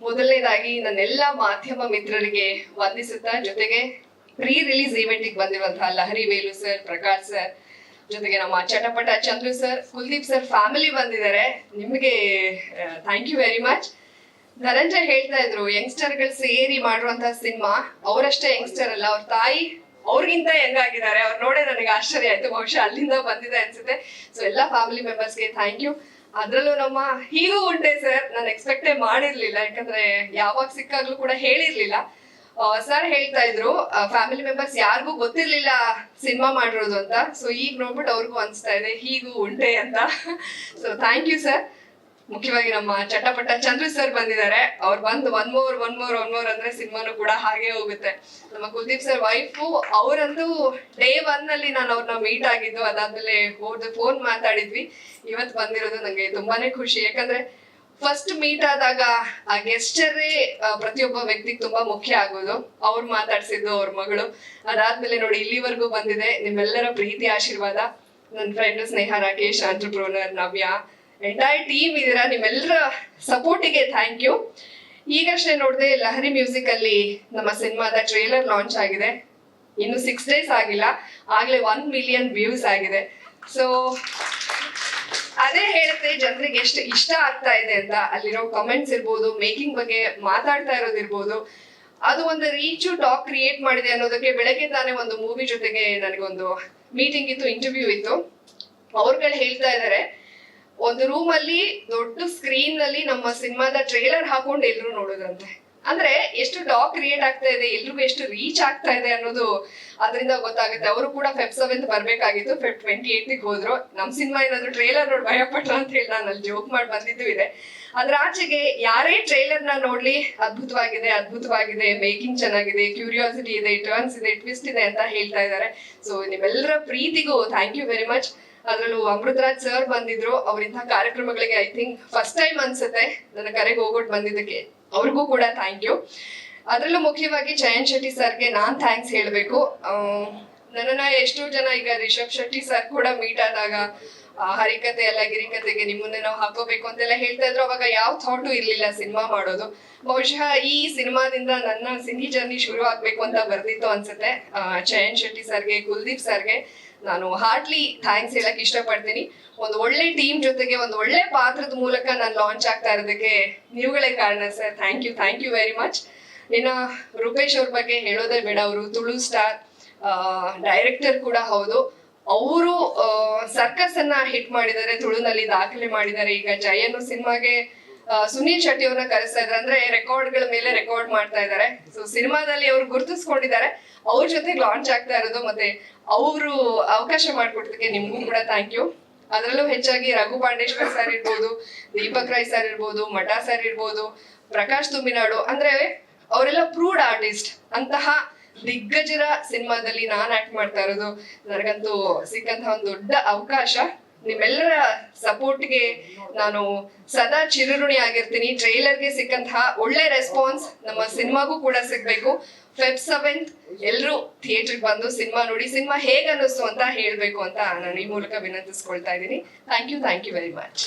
ಮೊದಲನೇದಾಗಿ ನನ್ನೆಲ್ಲ ಮಾಧ್ಯಮ ಮಿತ್ರರಿಗೆ ವಂದಿಸುತ್ತಾ, ಜೊತೆಗೆ ಪ್ರೀ ರಿಲೀಸ್ ಇವೆಂಟಿಗೆ ಬಂದಿರುವಂತಹ ಲಹರಿ ವೇಲು ಸರ್ ಪ್ರಕಾಶ್ ಸರ್ ಜೊತೆಗೆ ನಮ್ಮ Chatapata Chandru sir Kuldeep sir family ಬಂದಿದ್ದಾರೆ. ನಿಮಗೆ thank you very much Dhananjay ಹೇಳ್ತಾ ಇದ್ರು ಯಂಗ್ಸ್ಟರ್ಗಳು ಸೇರಿ ಮಾಡುವಂತಹ ಸಿನಿಮಾ ಅವರಷ್ಟೇ ಯಂಗ್ಸ್ಟರ್ ಅಲ್ಲ, ಅವ್ರ ತಾಯಿ ಅವ್ರಿಗಿಂತ ಹೆಂಗಾಗಿದ್ದಾರೆ ಅವ್ರು ನೋಡೇ ನನಗೆ ಆಶ್ಚರ್ಯ ಆಯ್ತು, ಬಹುಶಃ ಅಲ್ಲಿಂದ ಬಂದಿದೆ ಅನ್ಸುತ್ತೆ. ಸೊ ಎಲ್ಲ ಫ್ಯಾಮಿಲಿ ಮೆಂಬರ್ಸ್ಗೆ ಥ್ಯಾಂಕ್ ಯು ಅದ್ರಲ್ಲೂ ನಮ್ಮ ಹೀಗೂ ಉಂಟೆ ಸರ್, ನಾನು ಎಕ್ಸ್ಪೆಕ್ಟೇ ಮಾಡಿರ್ಲಿಲ್ಲ, ಯಾಕಂದ್ರೆ ಯಾವಾಗ ಸಿಕ್ಕಾಗ್ಲೂ ಕೂಡ ಹೇಳಿರ್ಲಿಲ್ಲ. ಸರ್ ಹೇಳ್ತಾ ಇದ್ರು ಫ್ಯಾಮಿಲಿ ಮೆಂಬರ್ಸ್ ಯಾರಿಗೂ ಗೊತ್ತಿರ್ಲಿಲ್ಲ ಸಿನಿಮಾ ಮಾಡಿರೋದು ಅಂತ. ಸೊ ಈಗ ನೋಡ್ಬಿಟ್ಟು ಅವ್ರಿಗೂ ಅನ್ಸ್ತಾ ಇದೆ, ಹೀಗೂ ಉಂಟೆ ಅಂತ. ಸೊ ಥ್ಯಾಂಕ್ ಯು ಸರ್ ಮುಖ್ಯವಾಗಿ ನಮ್ಮ ಚಟಪಟ ಚಂದ್ರ ಸರ್ ಬಂದಿದ್ದಾರೆ. ಅವ್ರು ಬಂದು one more one more one more ಅಂದ್ರೆ ಸಿನಿಮಾನು ಕೂಡ ಹಾಗೆ ಹೋಗುತ್ತೆ. ನಮ್ಮ ಕುಲ್ದೀಪ್ ಸರ್ ವೈಫು ಅವರಂತೂ ಡೇ ಒನ್ನಲ್ಲಿ ನಾನು ಅವ್ರನ್ನ ಮೀಟ್ ಆಗಿದ್ದು, ಅದಾದ್ಮೇಲೆ ಹೋದ ಫೋನ್ ಮಾತಾಡಿದ್ವಿ. ಇವತ್ತು ಬಂದಿರೋದು ನಂಗೆ ತುಂಬಾನೇ ಖುಷಿ. ಯಾಕಂದ್ರೆ ಫಸ್ಟ್ ಮೀಟ್ ಆದಾಗ ಆ ಗೆಸ್ಟರೇ ಪ್ರತಿಯೊಬ್ಬ ವ್ಯಕ್ತಿಗೆ ತುಂಬಾ ಮುಖ್ಯ ಆಗೋದು. ಅವ್ರು ಮಾತಾಡ್ಸಿದ್ದು ಅವ್ರ ಮಗಳು. ಅದಾದ್ಮೇಲೆ ನೋಡಿ, ಇಲ್ಲಿವರೆಗೂ ಬಂದಿದೆ. ನಿಮ್ಮೆಲ್ಲರ ಪ್ರೀತಿ, ಆಶೀರ್ವಾದ. ನನ್ನ friend Sneha Rakesh entrepreneur Navya. Entire team ಇದೀರಾ ನಿಮ್ಮೆಲ್ಲರ ಸಪೋರ್ಟಿಗೆ ಥ್ಯಾಂಕ್ ಯು ಈಗಷ್ಟೇ ನೋಡಿದೆ ಲಹರಿ ಮ್ಯೂಸಿಕ್ ಅಲ್ಲಿ ನಮ್ಮ ಸಿನಿಮಾದ ಟ್ರೇಲರ್ ಲಾಂಚ್ ಆಗಿದೆ. ಇನ್ನು ಸಿಕ್ಸ್ ಡೇಸ್ ಆಗಿಲ್ಲ. ಆಗ್ಲೇ ಒನ್ ಮಿಲಿಯನ್ ವ್ಯೂಸ್ ಆಗಿದೆ. ಸೊ ಅದೇ ಹೇಳುತ್ತೆ ಜನರಿಗೆ ಎಷ್ಟು ಇಷ್ಟ ಆಗ್ತಾ ಇದೆ ಅಂತ. ಅಲ್ಲಿರೋ ಕಮೆಂಟ್ಸ್ ಇರ್ಬೋದು ಮೇಕಿಂಗ್ ಬಗ್ಗೆ ಮಾತಾಡ್ತಾ ಇರೋದಿರ್ಬೋದು ಅದು ಒಂದು ರೀಚು ಟಾಕ್ ಕ್ರಿಯೇಟ್ ಮಾಡಿದೆ ಅನ್ನೋದಕ್ಕೆ ಬೆಳಗ್ಗೆ ತಾನೇ ಒಂದು ಮೂವಿ ಜೊತೆಗೆ ನನಗೊಂದು ಮೀಟಿಂಗ್ ಇತ್ತು ಇಂಟರ್ವ್ಯೂ ಇತ್ತು. ಅವ್ರುಗಳು ಹೇಳ್ತಾ ಇದ್ದಾರೆ ಒಂದು ರೂಮ್ ಅಲ್ಲಿ ದೊಡ್ಡ ಸ್ಕ್ರೀನ್ನಲ್ಲಿ ನಮ್ಮ ಸಿನಿಮಾದ ಟ್ರೇಲರ್ ಹಾಕೊಂಡು ಎಲ್ರು ನೋಡೋದಂತೆ. ಅಂದ್ರೆ ಎಷ್ಟು ಡಾಕ್ ಕ್ರಿಯೇಟ್ ಆಗ್ತಾ ಇದೆ, ಎಲ್ರಿಗೂ ಎಷ್ಟು ರೀಚ್ ಆಗ್ತಾ ಇದೆ ಅನ್ನೋದು ಅದರಿಂದ ಗೊತ್ತಾಗುತ್ತೆ. ಅವರು ಕೂಡ ಫೆಬ್ ಸೆವೆಂತ್ ಬರ್ಬೇಕಾಗಿತ್ತು. ಫೆಬ್ ಟ್ವೆಂಟಿ ಏಟ್ ಹೋದ್ರು. ನಮ್ ಸಿನಿಮಾ ಏನಾದ್ರು ಟ್ರೇಲರ್ ನೋಡಿ, ಭಯ ಪಟ್ರ ಅಂತ ಹೇಳಿ ನಾನು ಅಲ್ಲಿ ಜೋಕ್ ಮಾಡಿ ಬಂದಿದ್ದು ಇದೆ. ಅದ್ರ ಆಚೆಗೆ ಯಾರೇ ಟ್ರೇಲರ್ನ ನೋಡ್ಲಿ, ಅದ್ಭುತವಾಗಿದೆ ಅದ್ಭುತವಾಗಿದೆ ಮೇಕಿಂಗ್ ಚೆನ್ನಾಗಿದೆ ಕ್ಯೂರಿಯಾಸಿಟಿ ಇದೆ ಟರ್ನ್ಸ್ ಇದೆ ಟ್ವಿಸ್ಟ್ ಇದೆ ಅಂತ ಹೇಳ್ತಾ ಇದ್ದಾರೆ. ಸೊ ನಿಮ್ಮೆಲ್ಲರ ಪ್ರೀತಿಗೂ ಥ್ಯಾಂಕ್ ಯು ವೆರಿ ಮಚ್ ಅದ್ರಲ್ಲೂ ಅಮೃತರಾಜ್ ಸರ್ ಬಂದಿದ್ರು ಅವ್ರಿಂದ ಕಾರ್ಯಕ್ರಮಗಳಿಗೆ ಐ ಥಿಂಕ್ ಫಸ್ಟ್ ಟೈಮ್ ಅನ್ಸುತ್ತೆ ನನ್ನ ಕರೆಗೆ ಹೋಗೋಟ್ ಬಂದಿದ್ದಕ್ಕೆ. ಅವ್ರಿಗೂ ಕೂಡ ಥ್ಯಾಂಕ್ ಯು ಅದರಲ್ಲೂ ಮುಖ್ಯವಾಗಿ ಜಯಂತ್ ಶೆಟ್ಟಿ ಸರ್ಗೆ ನಾನ್ ಥ್ಯಾಂಕ್ಸ್ ಹೇಳಬೇಕು. ನನ್ನನ್ನ ಎಷ್ಟೋ ಜನ ಈಗ ರಿಷಬ್ ಶೆಟ್ಟಿ ಸರ್ ಕೂಡ ಮೀಟ್ ಆದಾಗ ಹರಿಕತೆ ಎಲ್ಲ ಗಿರಿಕತೆಗೆ ನಿಮ್ಮನ್ನೇ ನಾವು ಹಾಕೋಬೇಕು ಅಂತೆಲ್ಲ ಹೇಳ್ತಾ ಇದ್ರು. ಅವಾಗ ಯಾವ ಥಾಟು ಇರ್ಲಿಲ್ಲ ಸಿನಿಮಾ ಮಾಡೋದು. ಬಹುಶಃ ಈ ಸಿನಿಮಾದಿಂದ ನನ್ನ ಸಿನಿ ಜರ್ನಿ ಶುರು ಆಗ್ಬೇಕು ಅಂತ ಬರ್ದಿತ್ತು ಅನ್ಸುತ್ತೆ ಜಯಂತ್ ಶೆಟ್ಟಿ ಸರ್ಗೆ ಕುಲ್ದೀಪ್ ಸರ್ಗೆ ನಾನು ಹಾರ್ಟ್ಲಿ ಥ್ಯಾಂಕ್ಸ್ ಹೇಳಕ್ ಇಷ್ಟಪಡ್ತೀನಿ. ಒಂದು ಒಳ್ಳೆ ಟೀಮ್ ಜೊತೆಗೆ ಒಂದು ಒಳ್ಳೆ ಪಾತ್ರದ ಮೂಲಕ ನಾನು ಲಾಂಚ್ ಆಗ್ತಾ ಇರೋದಕ್ಕೆ ನೀವುಗಳೇ ಕಾರಣ sir thank you thank you very much ಇನ್ನ ರೂಪೇಶ್ ಅವ್ರ ಬಗ್ಗೆ ಹೇಳೋದೇ ಬೇಡ. ಅವರು ತುಳು ಸ್ಟಾರ್ ಡೈರೆಕ್ಟರ್ ಕೂಡ ಹೌದು. ಅವರು ಸರ್ಕಸ್ ಅನ್ನ ಹಿಟ್ ಮಾಡಿದ್ದಾರೆ, ತುಳುನಲ್ಲಿ ದಾಖಲೆ ಮಾಡಿದ್ದಾರೆ. ಈಗ ಜಯನು ಸಿನಿಮಾಗೆ ಸುನೀಲ್ ಶೆಟ್ಟಿ ಅವ್ರನ್ನ ಕರೆಸ್ತಾ ಇದ್ದಾರೆ. ಅಂದ್ರೆ ರೆಕಾರ್ಡ್ಗಳ ಮೇಲೆ ರೆಕಾರ್ಡ್ ಮಾಡ್ತಾ ಇದ್ದಾರೆ. ಸೊ ಸಿನಿಮಾದಲ್ಲಿ ಅವ್ರು ಗುರುತಿಸ್ಕೊಂಡಿದ್ದಾರೆ. ಅವ್ರ ಜೊತೆಗೆ ಲಾಂಚ್ ಆಗ್ತಾ ಇರೋದು ಮತ್ತೆ ಅವರು ಅವಕಾಶ ಮಾಡಿಕೊಟ್ಟಿದ್ದಕ್ಕೆ ನಿಮ್ಗೂ ಕೂಡ ಥ್ಯಾಂಕ್ ಯು ಅದರಲ್ಲೂ ಹೆಚ್ಚಾಗಿ ರಘು ಪಾಂಡೇಶ್ವರ್ ಸರ್ ಇರ್ಬೋದು, ದೀಪಕ್ ರೈ ಸರ್ ಇರ್ಬೋದು, ಮಠ ಸರ್ ಇರ್ಬೋದು, ಪ್ರಕಾಶ್ ತುಮಿನಾಡು ಅಂದ್ರೆ ಅವರೆಲ್ಲ ಪ್ರೂಡ್ ಆರ್ಟಿಸ್ಟ್ ಅಂತಹ ದಿಗ್ಗಜರ ಸಿನಿಮಾದಲ್ಲಿ ನಾನ್ ಆಕ್ಟ್ ಮಾಡ್ತಾ ಇರೋದು. ನನಗಂತೂ ಸಿಕ್ಕಂತಹ ಒಂದು ದೊಡ್ಡ ಅವಕಾಶ. ನಿಮ್ಮೆಲ್ಲರ ಸಪೋರ್ಟ್ಗೆ ನಾನು ಸದಾ ಚಿರಋಣಿ ಆಗಿರ್ತೀನಿ. ಟ್ರೈಲರ್ಗೆ ಸಿಕ್ಕಂತಹ ಒಳ್ಳೆ ರೆಸ್ಪಾನ್ಸ್ ನಮ್ಮ ಸಿನಿಮಾಗೂ ಕೂಡ ಸಿಗ್ಬೇಕು. ಫೆಬ್ ಸೆವೆಂತ್ ಎಲ್ಲರೂ ಥಿಯೇಟರ್ಗೆ ಬಂದು ಸಿನಿಮಾ ನೋಡಿ, ಸಿನಿಮಾ ಹೇಗೆ ಅನ್ನಿಸ್ತು ಅಂತ ಹೇಳ್ಬೇಕು ಅಂತ ನಾನು ಈ ಮೂಲಕ ವಿನಂತಿಸ್ಕೊಳ್ತಾ ಇದ್ದೀನಿ. Thank you thank you very much